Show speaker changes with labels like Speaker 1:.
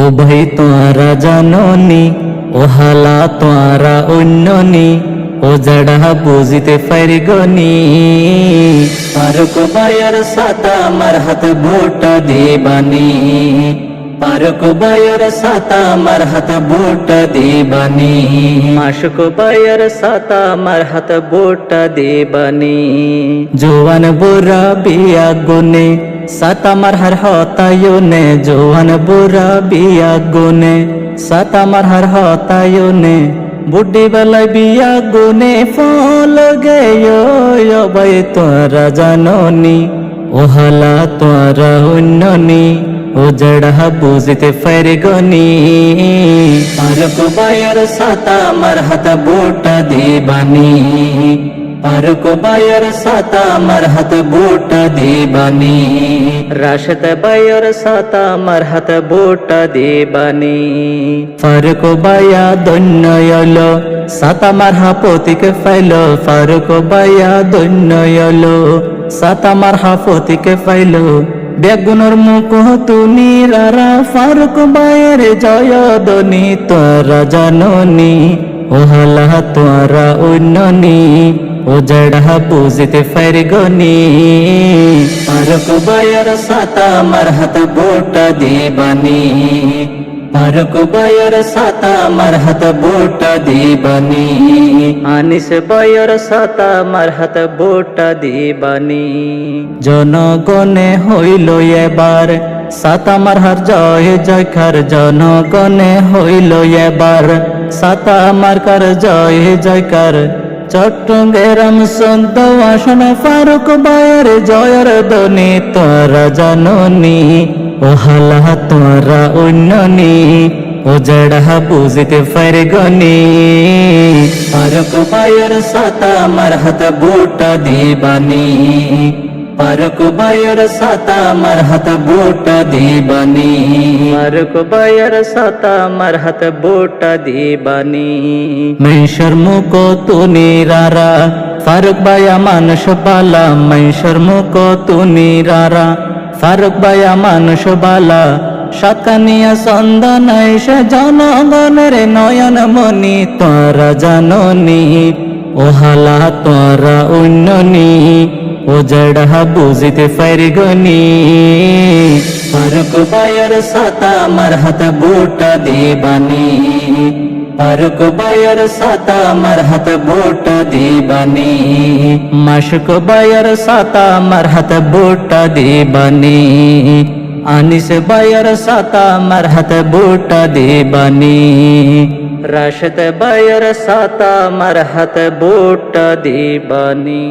Speaker 1: ও ভাই তোরা জাননি, ও হালা তোরা অন্যনি, ও জড়া বুঝিতে পারি গনি পারক বায়ার সাতা আমার হাত ভোটা দেবানি। পারক বায়ার সাতা আমার হাত ভোটা দেবানি। মাসক বায়ার সাতা আমার হাত ভোটা দেবানি। জোয়ান বুড়া বিয়া গুনে সাত আমার হার হতায়নে, জোয়ান বুড়া বিয়া গুনে। সাত আমার হার হতায়নে বুদ্ধি বেলায় বিয়া গুনে। ফল গেয় ভাই তোরা জাননি ও তোরা অন্যনি ও জড়া বুঝতে ফেরে গনি বায়ার সাতা আমার হাত বোটা দেবানি। পারক বায়ার সাতা আমার হাত বোটা দেবানি রাশত বায়ার সাতা আমার হাত বোটা দেবানি ফারুক বায়া দন্যয়ল সাতা মার হাপতিকে ফাইল ফারুক বায়া দন্যয়ল সাতা মার হাপতিকে ফাইল বেগুনর মুখ তুনি রারা ফারুক বায়ের জয় দনি তোরা জাননি ও হালা তোরা অন্যনি গনি ফারুক বায়ের সাতা মার হাত বোটা দেবানি ফারুক বায়ের সাতা মার হাত বোটা দেবানি আনিস বায়ের সাতা মার হাত বোটা দেবানি জনগণে হইল এবার সাতা মার হার জয় জয়কার জনগণে হইল এবার সাতা মার কার জয় জয়কার চট্টগ্রাম সন্ত আসন ফারুক বায়ের জয়ের দনি তোরা জাননি, ও হালা তোরা অন্যনি ও জড়া বুঝতে ফের গনি ফারুক বায়ের সাতা আমার হাত বুটা দিবানি। ফারুক বায়ের সাতা আমার হাত বুটা দিবানি। ফারুক বায়ের সাতা আমার হাত বুটা দিবানি। মেশর মুখ তুনি রারা ফারুক বায়া মানুষ বালা মেশর মুখ তুনি রারা ফারুক বায়া মানুষ বালা। সাকানিয়া সন্দান এসে জনগণের নয়ন মনি তোরা জাননি ও হালা তোরা অন্যনি। ও জড়া বুঝিতে পারি গনি ফারুক বায়ার সাতা আমার হাত বুটা দেবানি। ফারুক বায়ার সাতা আমার হাত বুটা দেবানি। মাসুক বায়ার সাতা আমার হাত বুটা দেবানি। আনিস বায়ার সাতা আমার হাত বুটা দেবানি। রাশদ বায়ার সাতা আমার হাত বুটা দেবানি।